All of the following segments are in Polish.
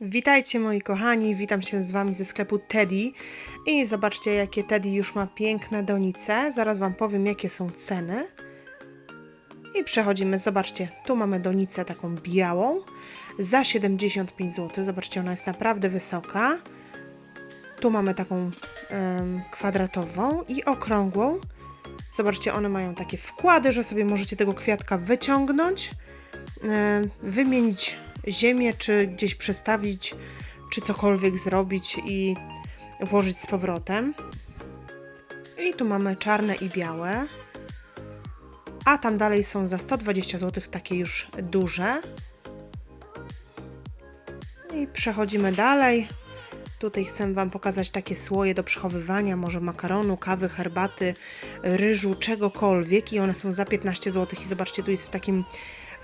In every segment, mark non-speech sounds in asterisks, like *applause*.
Witajcie moi kochani, witam się z wami ze sklepu Teddy. I zobaczcie jakie Teddy już ma piękne donice, zaraz wam powiem jakie są ceny. I przechodzimy, zobaczcie, tu mamy donicę taką białą za 75 zł, zobaczcie ona jest naprawdę wysoka, tu mamy taką kwadratową i okrągłą, zobaczcie one mają takie wkłady, że sobie możecie tego kwiatka wyciągnąć, wymienić ziemię, czy gdzieś przestawić, czy cokolwiek zrobić i włożyć z powrotem. I tu mamy czarne i białe. A tam dalej są za 120 zł takie już duże. I przechodzimy dalej. Tutaj chcę Wam pokazać takie słoje do przechowywania, może makaronu, kawy, herbaty, ryżu, czegokolwiek. I one są za 15 zł. I zobaczcie, tu jest w takim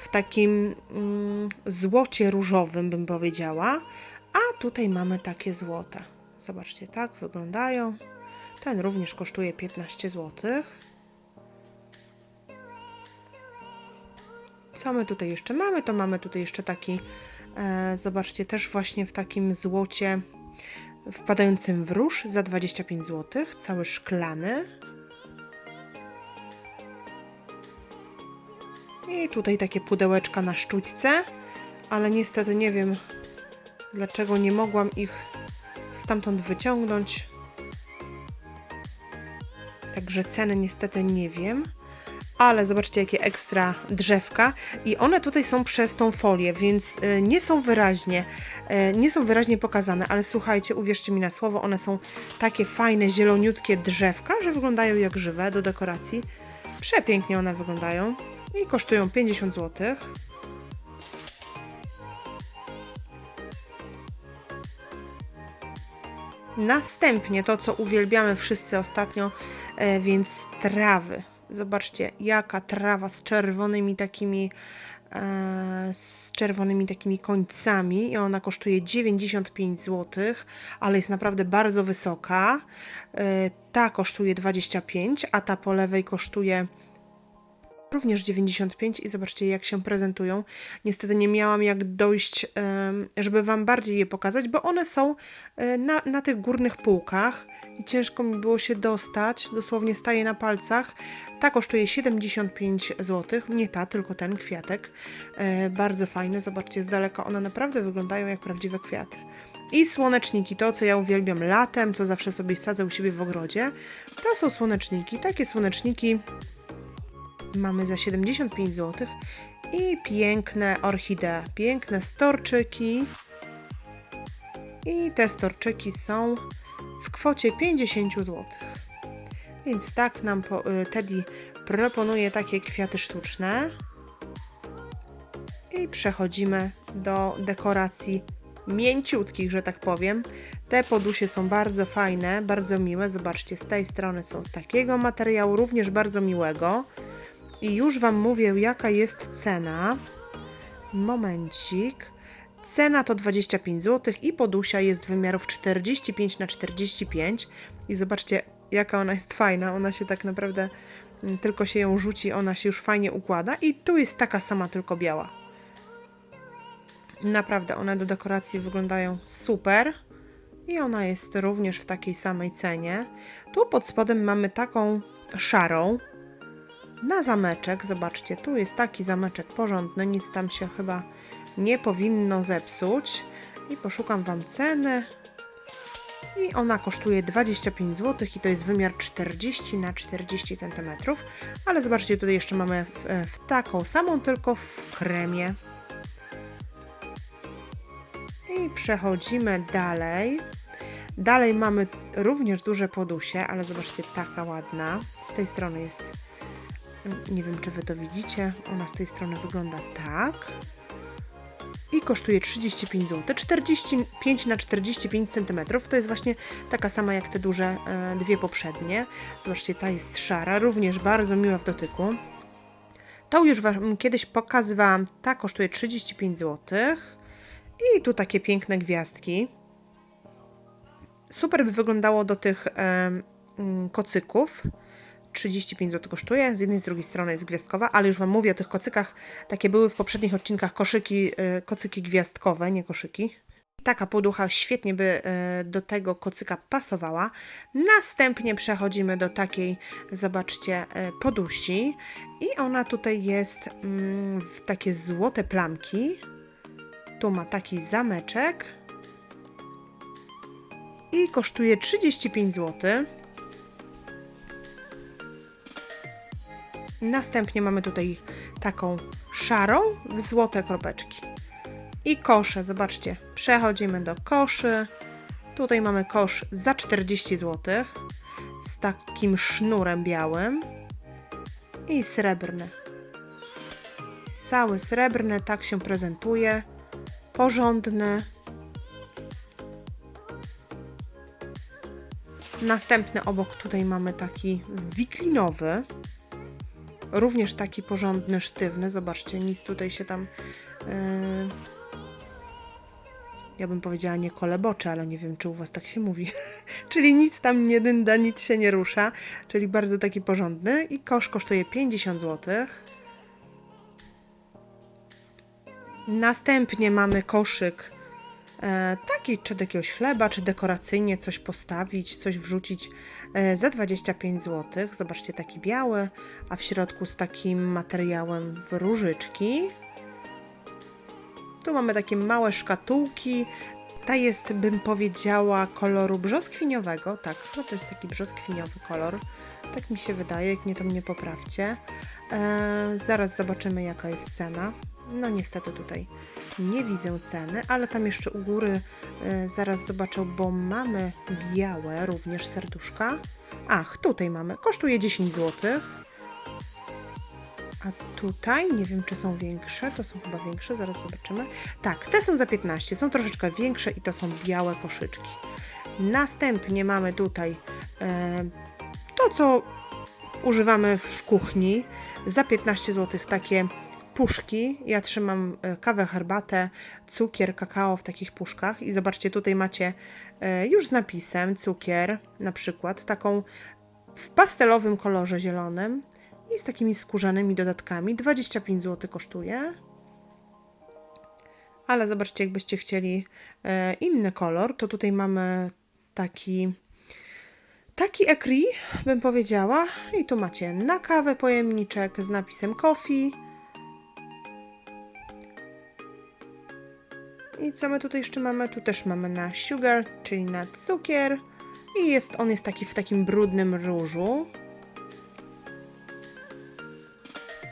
w takim mm, złocie różowym, bym powiedziała. A tutaj mamy takie złote. Zobaczcie, tak wyglądają. Ten również kosztuje 15 zł. Co my tutaj jeszcze mamy? To mamy tutaj jeszcze taki, e, zobaczcie, też właśnie w takim złocie wpadającym w róż za 25 zł. Cały szklany. I tutaj takie pudełeczka na sztućce, ale niestety nie wiem dlaczego nie mogłam ich stamtąd wyciągnąć. Także ceny niestety nie wiem. Ale zobaczcie jakie ekstra drzewka i one tutaj są przez tą folię, więc y, nie są wyraźnie, y, nie są wyraźnie pokazane, ale słuchajcie, uwierzcie mi na słowo, one są takie fajne, zieloniutkie drzewka, że wyglądają jak żywe do dekoracji. Przepięknie one wyglądają i kosztują 50 zł. Następnie to, co uwielbiamy wszyscy ostatnio, e, więc trawy. Zobaczcie, jaka trawa z czerwonymi takimi z czerwonymi takimi końcami i ona kosztuje 95 zł, ale jest naprawdę bardzo wysoka. E, ta kosztuje 25, a ta po lewej kosztuje również 95 i zobaczcie jak się prezentują. Niestety nie miałam jak dojść, żeby Wam bardziej je pokazać, bo one są e, na, na tych górnych półkach i ciężko mi było się dostać, dosłownie staję na palcach. Ta kosztuje 75 zł, nie ta, tylko ten kwiatek. E, bardzo fajne, zobaczcie z daleka, one naprawdę wyglądają jak prawdziwe kwiaty. I słoneczniki, to co ja uwielbiam latem, co zawsze sobie sadzę u siebie w ogrodzie, to są słoneczniki. Takie słoneczniki mamy za 75 zł i piękne orchidee, piękne storczyki i te storczyki są w kwocie 50 zł. Więc tak nam po, y, Teddy proponuje takie kwiaty sztuczne. I przechodzimy do dekoracji mięciutkich, że tak powiem. Te podusie są bardzo fajne, bardzo miłe. Zobaczcie, z tej strony są z takiego materiału, również bardzo miłego. I już Wam mówię, jaka jest cena. Momencik. Cena to 25 zł i podusia jest wymiarów 45 na 45 i zobaczcie jaka ona jest fajna, ona się tak naprawdę mm, tylko się ją rzuci, ona się już fajnie układa i tu jest taka sama tylko biała. Naprawdę one do dekoracji wyglądają super i ona jest również w takiej samej cenie. Tu pod spodem mamy taką szarą, na zameczek. Zobaczcie, tu jest taki zameczek porządny, nic tam się chyba nie powinno zepsuć. I poszukam Wam ceny. I ona kosztuje 25 zł i to jest wymiar 40 na 40 cm. Ale zobaczcie, tutaj jeszcze mamy w, w taką samą, tylko w kremie. I przechodzimy dalej. Dalej mamy również duże podusie, ale zobaczcie, taka ładna. Z tej strony jest nie wiem, czy Wy to widzicie. Ona z tej strony wygląda tak. I kosztuje 35 zł. 45 na 45 cm. To jest właśnie taka sama jak te duże e, dwie poprzednie. Zobaczcie, ta jest szara, również bardzo miła w dotyku. Tą już Wam kiedyś pokazywałam. Ta kosztuje 35 zł. I tu takie piękne gwiazdki. Super by wyglądało do tych kocyków. 35 zł kosztuje. Z jednej, z drugiej strony jest gwiazdkowa, ale już Wam mówię o tych kocykach. Takie były w poprzednich odcinkach koszyki, yy, kocyki gwiazdkowe, nie koszyki. Taka poducha świetnie by e, do tego kocyka pasowała. Następnie przechodzimy do takiej, zobaczcie, e, podusi. I ona tutaj jest mm, w takie złote plamki. Tu ma taki zameczek. I kosztuje 35 zł. Następnie mamy tutaj taką szarą w złote kropeczki. I kosze, zobaczcie, przechodzimy do koszy. Tutaj mamy kosz za 40 zł z takim sznurem białym i srebrny. Cały srebrny, tak się prezentuje. Porządny. Następny obok tutaj mamy taki wiklinowy. Również taki porządny, sztywny. Zobaczcie, nic tutaj się tam. Yy, ja bym powiedziała nie kolebocze, ale nie wiem, czy u Was tak się mówi. *laughs* czyli nic tam nie dynda, nic się nie rusza. Czyli bardzo taki porządny. I kosz kosztuje 50 zł. Następnie mamy koszyk taki, czy do jakiegoś chleba, czy dekoracyjnie coś postawić, coś wrzucić e, za 25 zł. Zobaczcie, taki biały, a w środku z takim materiałem w różyczki. Tu mamy takie małe szkatułki. Ta jest, bym powiedziała, koloru brzoskwiniowego. Tak, no to jest taki brzoskwiniowy kolor. Tak mi się wydaje, jak nie to mnie poprawcie. E, zaraz zobaczymy, jaka jest cena. No niestety tutaj nie widzę ceny, ale tam jeszcze u góry e, zaraz zobaczę, bo mamy białe również serduszka. Ach, tutaj mamy. Kosztuje 10 zł. A tutaj nie wiem, czy są większe. To są chyba większe, zaraz zobaczymy. Tak, te są za 15, są troszeczkę większe i to są białe koszyczki. Następnie mamy tutaj e, to, co używamy w kuchni. Za 15 zł takie puszki. Ja trzymam e, kawę, herbatę, cukier, kakao w takich puszkach i zobaczcie, tutaj macie e, już z napisem cukier, na przykład taką w pastelowym kolorze zielonym i z takimi skórzanymi dodatkami. 25 zł kosztuje. Ale zobaczcie, jakbyście chcieli e, inny kolor, to tutaj mamy taki taki ekri, bym powiedziała. I tu macie na kawę pojemniczek z napisem coffee. I co my tutaj jeszcze mamy? Tu też mamy na sugar, czyli na cukier. I jest, on jest taki w takim brudnym różu.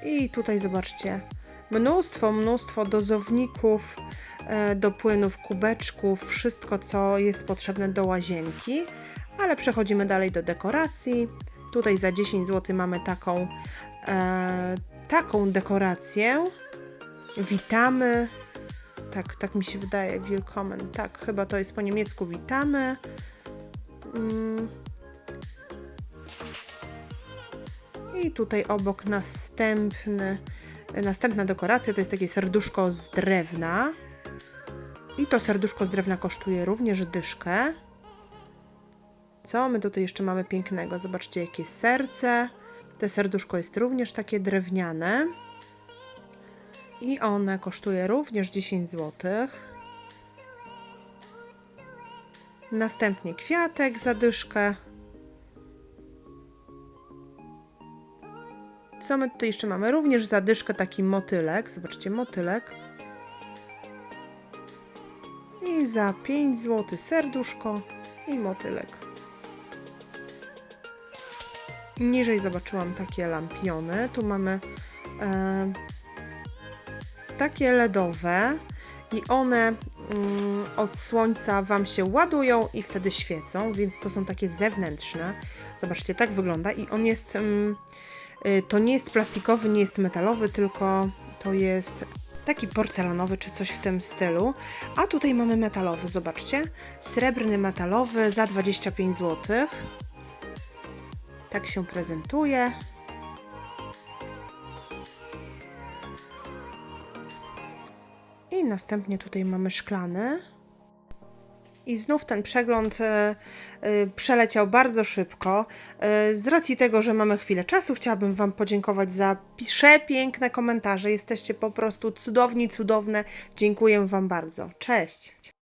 I tutaj zobaczcie, mnóstwo, mnóstwo dozowników e, do płynów, kubeczków, wszystko co jest potrzebne do łazienki. Ale przechodzimy dalej do dekoracji. Tutaj za 10 zł mamy taką, e, taką dekorację. Witamy. Tak, tak mi się wydaje, willkommen. Tak, chyba to jest po niemiecku witamy. Mm. I tutaj obok następny, następna dekoracja to jest takie serduszko z drewna. I to serduszko z drewna kosztuje również dyszkę. Co my tutaj jeszcze mamy pięknego? Zobaczcie, jakie serce. To serduszko jest również takie drewniane. I one kosztuje również 10 zł. Następnie kwiatek, zadyszkę. Co my tutaj jeszcze mamy? Również zadyszkę, taki motylek. Zobaczcie, motylek. I za 5 zł serduszko i motylek. Niżej zobaczyłam takie lampiony. Tu mamy e, takie LEDowe i one mm, od słońca Wam się ładują i wtedy świecą, więc to są takie zewnętrzne. Zobaczcie, tak wygląda i on jest, mm, y, to nie jest plastikowy, nie jest metalowy, tylko to jest taki porcelanowy czy coś w tym stylu. A tutaj mamy metalowy, zobaczcie. Srebrny metalowy za 25 zł. Tak się prezentuje. Następnie tutaj mamy szklany. I znów ten przegląd e, e, przeleciał bardzo szybko. E, z racji tego, że mamy chwilę czasu, chciałabym Wam podziękować za przepiękne komentarze. Jesteście po prostu cudowni, cudowne. Dziękuję Wam bardzo. Cześć!